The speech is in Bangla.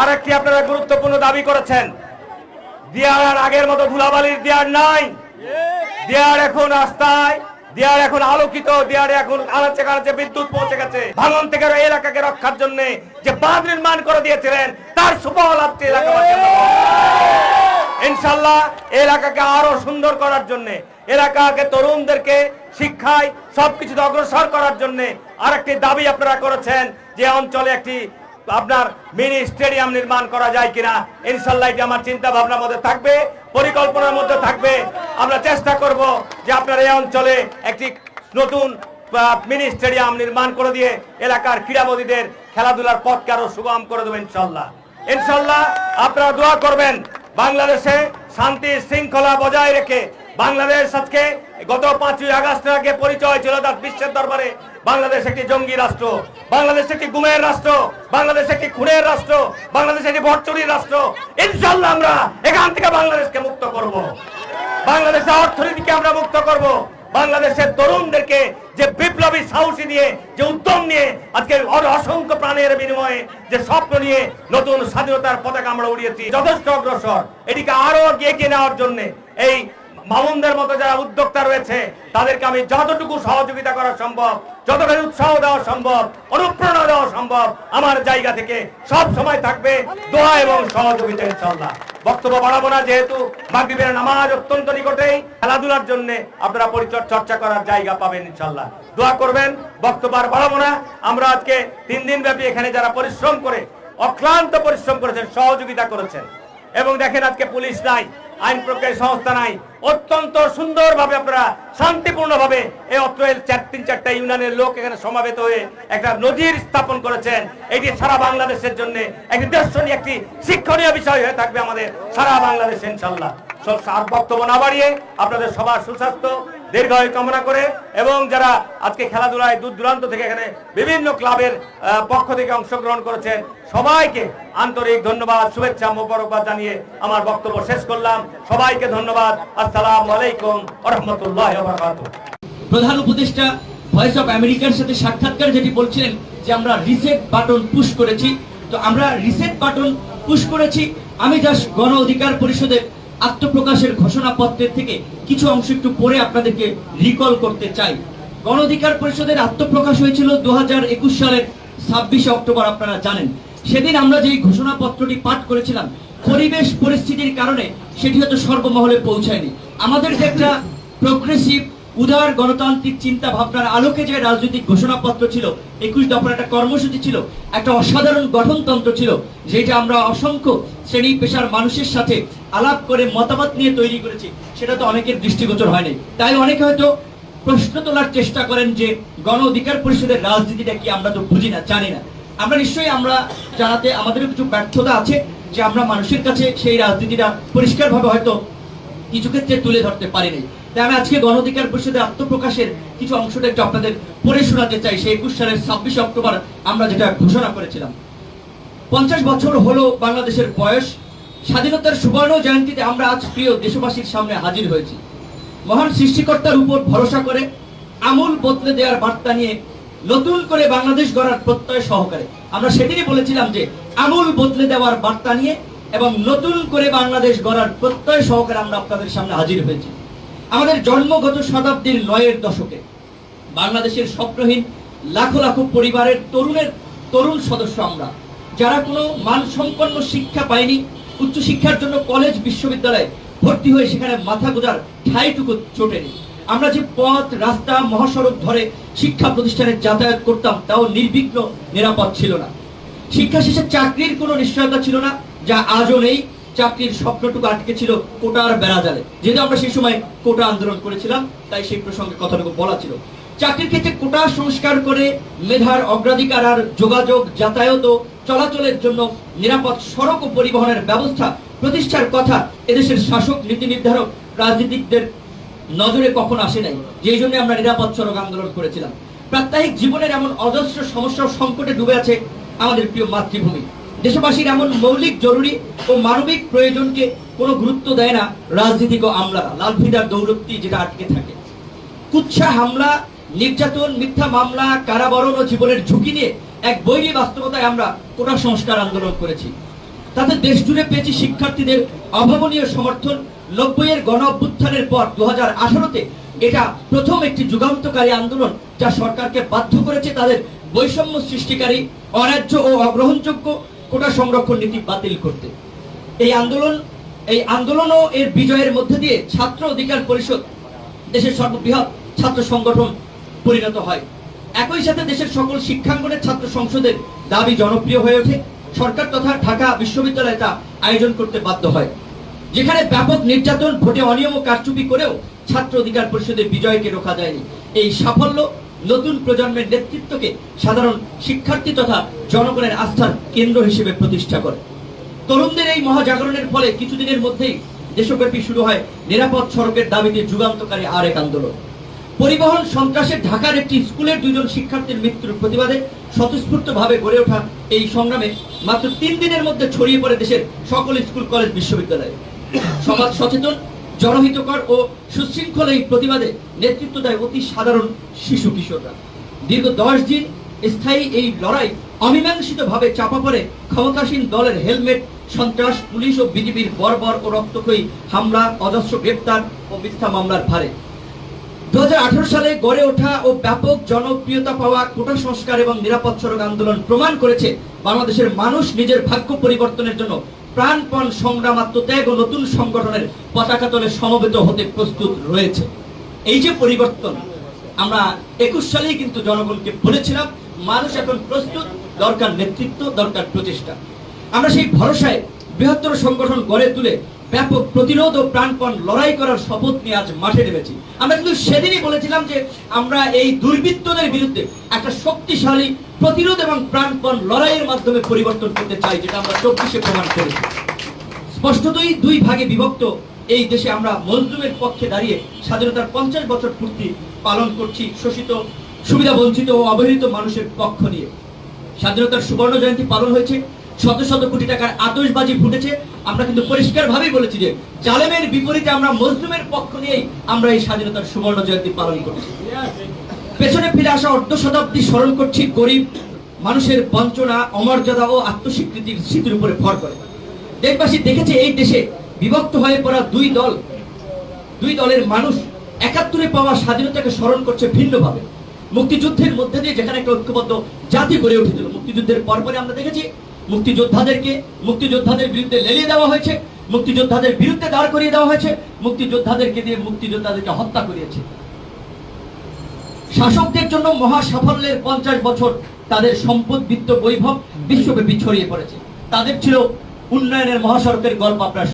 আরেকটি আপনারা গুরুত্বপূর্ণ দাবি করেছেন। দিয়ার আর আগের মতো ধুলাবালির দিয়ার নাই। দিয়ার এখন রাস্তায়, দিয়ার এখন আলোকিত, দিয়ারে এখন আনাচে কানাচে বিদ্যুৎ পৌঁছে গেছে। ভাঙন থেকে এলাকাকে রক্ষার জন্য যে বাঁধ নির্মাণ করে দিয়েছিলেন, তার সুফল আপনি এলাকাবাসী ইনশাল্লাহ, এলাকাকে আরও সুন্দর করার জন্য এলাকাকে, তরুণদেরকে শিক্ষায় সবকিছুতে অগ্রসর করার জন্য আরেকটি দাবি আপনারা করেছেন যে অঞ্চলে একটি আপনার মিনি স্টেডিয়াম নির্মাণ করা যায় কিনা। ইনশাল্লাহ এটি আমার চিন্তা ভাবনার মধ্যে থাকবে, পরিকল্পনার মধ্যে থাকবে। আমরা চেষ্টা করব যে আপনার এই অঞ্চলে একটি নতুন মিনি স্টেডিয়াম নির্মাণ করে দিয়ে এলাকার ক্রীড়াবদীদের খেলাধুলার পথকে আরও সুগম করে দেবেন ইনশাল্লাহ ইনশাল্লাহ আপনারা দোয়া করবেন, বাংলাদেশে শান্তি শৃঙ্খলা বজায় রেখে বাংলাদেশ আজকে গত পাঁচই আগস্টের আগে পরিচয় ছিল তার বিশ্বের দরবারে। বাংলাদেশ একটি জঙ্গি রাষ্ট্র, বাংলাদেশ একটি গুমের রাষ্ট্র, বাংলাদেশ একটি খুনের রাষ্ট্র, বাংলাদেশ একটি ভটচুরির রাষ্ট্র। ইনশাল্লাহ আমরা এখান থেকে বাংলাদেশকে মুক্ত করব। বাংলাদেশের অর্থনীতিকে আমরা মুক্ত করব। বাংলাদেশের তরুণদেরকে যে বিপ্লবী সাহসী নিয়ে, যে উদ্যম নিয়ে আজকে অসংখ্য প্রাণের বিনিময়ে যে স্বপ্ন নিয়ে নতুন স্বাধীনতার পতাকা আমরা উড়িয়েছি, যথেষ্ট অগ্রসর। এটিকে আরও এগিয়ে নেওয়ার জন্য এই মামুনদের মতো যারা উদ্যোক্তা রয়েছে, তাদেরকে আমি যতটুকু সহযোগিতা করা সম্ভব, যতখানি উৎসাহ দেওয়া সম্ভব, অনুপ্রেরণা দেওয়া সম্ভব, আমার জায়গা থেকে সব সময় থাকবে দোয়া এবং সহযোগিতা ইনশাল্লাহ বক্তব্য বাড়াবো না, যেহেতু মাগরিবের নামাজ অত্যন্ত নিকটেই খেলাধুলার জন্য আপনারা পরিচয় চর্চা করার জায়গা পাবেন ইনশাল্লাহ দোয়া করবেন, বক্তব্য আর বাড়াবো না। আমরা আজকে তিন দিন ব্যাপী এখানে যারা পরিশ্রম করে, অক্লান্ত পরিশ্রম করেছেন, সহযোগিতা করেছেন। এবং দেখেন আজকে পুলিশ নাই। আইন প্রক্রিয়া সংস্থা নাই। অত্যন্ত সুন্দরভাবে আপনারা শান্তিপূর্ণভাবে এই অত্র চার তিন চারটা ইউনিয়নের লোক এখানে সমাবেত হয়ে একটা নজির স্থাপন করেছেন। এটি সারা বাংলাদেশের জন্য একটি দর্শনীয়, একটি শিক্ষণীয় বিষয় হয়ে থাকবে আমাদের সারা বাংলাদেশ, ইনশাল্লাহ। সব আর বক্তব্য না বাড়িয়ে আপনাদের সবার সুস্বাস্থ্য। দীর্ঘায়ু কামনা করে এবং যারা আজকে খেলাধুলায় দূর দূরান্ত থেকে এখানে বিভিন্ন ক্লাবের পক্ষ থেকে অংশগ্রহণ করেছেন, সবাইকে আন্তরিক ধন্যবাদ, শুভেচ্ছা, মোবারকবাদ জানিয়ে আমার বক্তব্য শেষ করলাম। সবাইকে ধন্যবাদ। আসসালামু আলাইকুম রহমতুল্লাহ প্রধান উপদেষ্টা ভয়েস অফ আমেরিকার সাথে সাক্ষাৎকার যেটি বলছিলেন যে আমরা রিসেট বাটন পুশ করেছি। তো আমরা রিসেট বাটন পুশ করেছি। আমি জাস্ট গণ অধিকার পরিষদের আত্মপ্রকাশের ঘোষণাপত্রের থেকে কিছু অংশ একটু পরে আপনাদেরকে রিকল করতে চাই। গণ অধিকার পরিষদের আত্মপ্রকাশ হয়েছিল দু হাজার একুশ সালের ছাব্বিশে অক্টোবর, আপনারা জানেন। সেদিন আমরা যেই ঘোষণাপত্রটি পাঠ করেছিলাম, পরিবেশ পরিস্থিতির কারণে সেটি হয়তো সর্বমহলে পৌঁছায়নি। আমাদের যে একটা প্রোগ্রেসিভ উদার গণতান্ত্রিক চিন্তা ভাবনার আলোকে যে রাজনৈতিক ঘোষণাপত্র ছিল, একুশ দফার একটা কর্মসূচি ছিল, একটা অসাধারণ গঠনতন্ত্র ছিল, যেটা আমরা অসংখ্য শ্রেণি পেশার মানুষের সাথে আলাপ করে মতামত নিয়ে তৈরি করেছি, সেটা তো অনেকের দৃষ্টিগোচর হয়নি। তাই অনেকে হয়তো প্রশ্ন তোলার চেষ্টা করেন যে, গণ অধিকার পরিষদের রাজনীতিটা কি আমরা তো বুঝি না, জানি না। আমরা নিশ্চয়ই আমরা জানাতে আমাদেরও কিছু ব্যর্থতা আছে, যে আমরা মানুষের কাছে সেই রাজনীতিটা পরিষ্কারভাবে হয়তো কিছু ক্ষেত্রে তুলে ধরতে পারিনি। আমি আজকে গণ অধিকার পরিষদের আত্মপ্রকাশের কিছু অংশটা একটু আপনাদের পড়ে শোনাতে চাই। সেই একুশ সালের ছাব্বিশে অক্টোবর আমরা যেটা ঘোষণা করেছিলাম। পঞ্চাশ বছর হলো বাংলাদেশের বয়স। স্বাধীনতার সুবর্ণ জয়ন্তীতে আমরা আজ প্রিয় দেশবাসীর সামনে হাজির হয়েছি। মহান সৃষ্টিকর্তার উপর ভরসা করে আমূল বদলে দেওয়ার বার্তা নিয়ে নতুন করে বাংলাদেশ গড়ার প্রত্যয় সহকারে আমরা সেদিনই বলেছিলাম যে আমূল বদলে দেওয়ার বার্তা নিয়ে এবং নতুন করে বাংলাদেশ গড়ার প্রত্যয় সহকারে আমরা আপনাদের সামনে হাজির হয়েছি। আমাদের জন্মগত শতাব্দীর নয়ের দশকে বাংলাদেশের স্বপ্নহীন লাখো লাখো পরিবারের তরুণের তরুণ সদস্য আমরা, যারা কোনো মানসম্পন্ন শিক্ষা পায়নি, উচ্চশিক্ষার জন্য কলেজ, বিশ্ববিদ্যালয়ে ভর্তি হয়ে সেখানে মাথা গোজার ঠাইটুকু চোটেনি। আমরা যে পথ, রাস্তা, মহাসড়ক ধরে শিক্ষা প্রতিষ্ঠানে যাতায়াত করতাম, তাও নির্বিঘ্ন নিরাপদ ছিল না। শিক্ষা শেষে চাকরির কোনো নিশ্চয়তা ছিল না, যা আজও নেই। চাকরির স্বপ্নটুকু আটকে ছিল কোটার বেড়া জালে যেহেতু আমরা সেই সময় কোটা আন্দোলন করেছিলাম, তাই সেই প্রসঙ্গে কথাটুকু বলা ছিল। চাকরির ক্ষেত্রে কোটা সংস্কার করে মেধার অগ্রাধিকার আর যোগাযোগ, যাতায়াত ও চলাচলের জন্য নিরাপদ সড়ক ও পরিবহনের ব্যবস্থা প্রতিষ্ঠার কথা এদেশের শাসক, নীতি নির্ধারক, রাজনীতিকদের নজরে কখন আসে নাই, যেই জন্য আমরা নিরাপদ সড়ক আন্দোলন করেছিলাম। প্রাত্যহিক জীবনের এমন অজস্র সমস্যা সংকটে ডুবে আছে আমাদের প্রিয় মাতৃভূমি। দেশবাসীর এমন মৌলিক, জরুরি ও মানবিক প্রয়োজনকে কোনো গুরুত্ব দেয় না রাজনীতিক ও আমলারা। লালফিদার দৌলত্তি যেটা আটকে থাকে। কুচ্ছা হামলা, নির্যাতন, মিথ্যা মামলা, কারাবরণ ও জীবনের ঝুঁকি নিয়ে এক বৈরী বাস্তবতায় আমরা কোটা সংস্কার আন্দোলন করেছি। তাতে দেশ জুড়ে পেয়েছি শিক্ষার্থীদের অভাবনীয় সমর্থন। নব্বইয়ের গণ অভ্যুত্থানের পর দু হাজার আঠারোতে এটা প্রথম একটি যুগান্তকারী আন্দোলন যা সরকারকে বাধ্য করেছে তাদের বৈষম্য সৃষ্টিকারী অন্যায্য ও অগ্রহণযোগ্য কোটা সংরক্ষণ নীতি বাতিল করতে। এই আন্দোলন এই আন্দোলন ও এর বিজয়ের মধ্যে দিয়ে ছাত্র অধিকার পরিষদ, দেশের সর্ববৃহৎ ছাত্র সংগঠন পরিণত হয়। একই সাথে দেশের সকল শিক্ষাঙ্গনের ছাত্র সংসদের দাবি জনপ্রিয় হয়ে ওঠে। সরকার তথা ঢাকা বিশ্ববিদ্যালয় তা আয়োজন করতে বাধ্য হয়। যেখানে ব্যাপক নির্যাতন, ভোটে অনিয়ম ও কারচুপি করেও ছাত্র অধিকার পরিষদের বিজয়কে রোখা যায়নি এই সাফল্য নতুন প্রজন্মের নেতৃত্বকে সাধারণ শিক্ষার্থী তথা জনগণের আস্থার কেন্দ্র হিসেবে প্রতিষ্ঠা করে। তরুণদের এই মহাজাগরণের ফলে কিছুদিনের মধ্যেই দেশব্যাপী শুরু হয় নিরাপদ সড়কের দাবিতে যুগান্তকারী আরেক আন্দোলন। পরিবহন সন্ত্রাসে ঢাকার একটি স্কুলের দুজন শিক্ষার্থীর মৃত্যুর প্রতিবাদে স্বতঃস্ফূর্তভাবে গড়ে ওঠা এই সংগ্রামে মাত্র তিন দিনের মধ্যে ছড়িয়ে পড়ে দেশের সকল স্কুল, কলেজ, বিশ্ববিদ্যালয়ে। সমাজ সচেতন জনহিতকর ও সুশৃঙ্খল এই প্রতিবাদে নেতৃত্ব দেয় অতি সাধারণ শিশু কিশোররা। দীর্ঘ দশ দিন স্থায়ী এই লড়াই অমীমাংসিতভাবে চাপা পড়ে ক্ষমতাসীন দলের হেলমেট, সন্ত্রাস, পুলিশ ও বিজেপির বর্বর ও রক্তক্ষয়ী হামলা, অজস্র গ্রেপ্তার ও মিথ্যা মামলার ভারে। দু হাজার আঠারো সালে গড়ে ওঠা ও ব্যাপক জনপ্রিয়তা পাওয়া কোটা সংস্কার এবং নিরাপদ সড়ক আন্দোলন প্রমাণ করেছে বাংলাদেশের মানুষ নিজের ভাগ্য পরিবর্তনের জন্য প্রাণপণ সংগ্রাম আত্মত্যাগ ও নতুন সংগঠনের পতাকা তলে সমবেত হতে প্রস্তুত রয়েছে। এই যে পরিবর্তন, আমরা একুশ সালেই কিন্তু জনগণকে বলেছিলাম, মানুষ এখন প্রস্তুত, দরকার নেতৃত্ব, দরকার প্রচেষ্টা। আমরা সেই ভরসায় বৃহত্তর সংগঠন গড়ে তুলে ব্যাপক প্রতিরোধ ও প্রাণপণ লড়াই করার শপথ নিয়ে আজ মাঠে নেমেছি। আমরা কিন্তু সেদিনই বলেছিলাম যে আমরা এই দুর্বৃত্তদের বিরুদ্ধে একটা শক্তিশালী প্রতিরোধ এবং প্রাণপণ লড়াইয়ের মাধ্যমে পরিবর্তন করতে চাই, যেটা আমরা চব্বিশে প্রমাণ করেছি। স্পষ্টতই দুই ভাগে বিভক্ত এই দেশে আমরা মজলুমের পক্ষে দাঁড়িয়ে স্বাধীনতার পঞ্চাশ বছর পূর্তি পালন করছি শোষিত সুবিধা বঞ্চিত ও অবহেলিত মানুষের পক্ষ নিয়ে। স্বাধীনতার সুবর্ণ জয়ন্তী পালন হয়েছে। শত শত কোটি টাকার আতশবাজি ফুটেছে। আমরা কিন্তু পরিষ্কার ভাবেই বলেছি যে, জালেমের বিপরীতে আমরা মজলুমের পক্ষ নিয়েই আমরা এই স্বাধীনতার সুবর্ণ জয়ন্তী পালন করছি। পেছনে ফিরে আসা অর্ধ শতাব্দী স্মরণ করছি গরিব মানুষের বঞ্চনা, অমর্যাদা ও আত্মস্বীকৃতির স্মৃতির উপরে ভর করে। দেশবাসী দেখেছে এই দেশে বিভক্ত হয়ে পড়া দুই দল। দুই দলের মানুষ একাত্তরে পাওয়া স্বাধীনতাকে স্মরণ করছে ভিন্নভাবে। মুক্তিযুদ্ধের মধ্যে দিয়ে যেখানে একটা ঐক্যবদ্ধ জাতি গড়ে উঠেছিল, মুক্তিযুদ্ধের পরপরে আমরা দেখেছি মুক্তিযোদ্ধাদেরকে, মুক্তিযোদ্ধাদের বিরুদ্ধে লেলিয়ে দেওয়া হয়েছে, মুক্তিযোদ্ধাদের বিরুদ্ধে দাঁড় করিয়ে দেওয়া হয়েছে, মুক্তিযোদ্ধাদেরকে দিয়ে মুক্তিযোদ্ধাদেরকে হত্যা করিয়েছে। শাসকদের জন্য মহা সাফল্যের পঞ্চাশ বছর তাদের সম্পদ, বিত্ত, বৈভব বিশ্বব্যাপী ছড়িয়ে পড়েছে। তাদের ছিল উন্নয়নের মহাসড়কের গল্প আপনারা